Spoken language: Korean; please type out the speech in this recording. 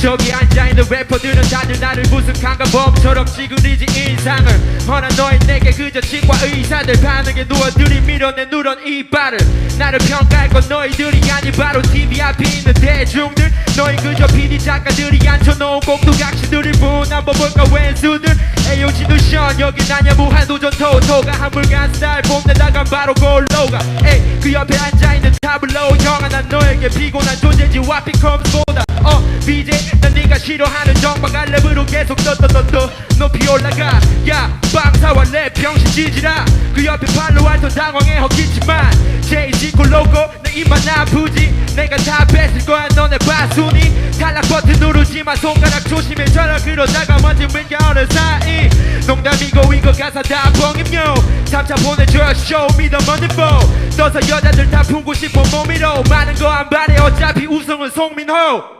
저기 앉아있는 래퍼들은 다들 나를 무슨 강간범처럼 찌그리지 인상을 허나 너희 내게 그저 치과 의사들 반응에 누워들이 밀어내 누런 이빨을 나를 평가할 건 너희들이 아니 바로 TV 앞에 있는 대중들 너희 그저 PD 작가들이 앉혀놓은 꼭두각시들일 뿐 한번 볼까 왼수들 에이오지도 션 여기 나냐 무한도전 토토가 한물간 스타일 뽐내다간 바로 골로가 에이 그 옆에 앉아있는 타블로 형아 난 너에게 피곤한 존재지 와피컴스보다 어 BJ 싫어하는 정방가 랩으로 계속 떠떠떠떠. 높이 올라가. 야 방사와 랩 병신 지지라. 그 옆에 팔로 알던 당황해 헛기지만. 제이지 콜로고 내 입만 아프지. 내가 다 뺏을 거야 너네 바순이. 탈락 버튼 누르지마. 손가락 조심해. 저라 그러다가 먼지 밀겨오는 사이. 농담이고 이거 가사 다 뻥임요 3차 보내줘요 show me the money for 떠서 여자들 다 품고 싶어 몸이로. 많은 거 안 바래. 어차피 우승은 송민호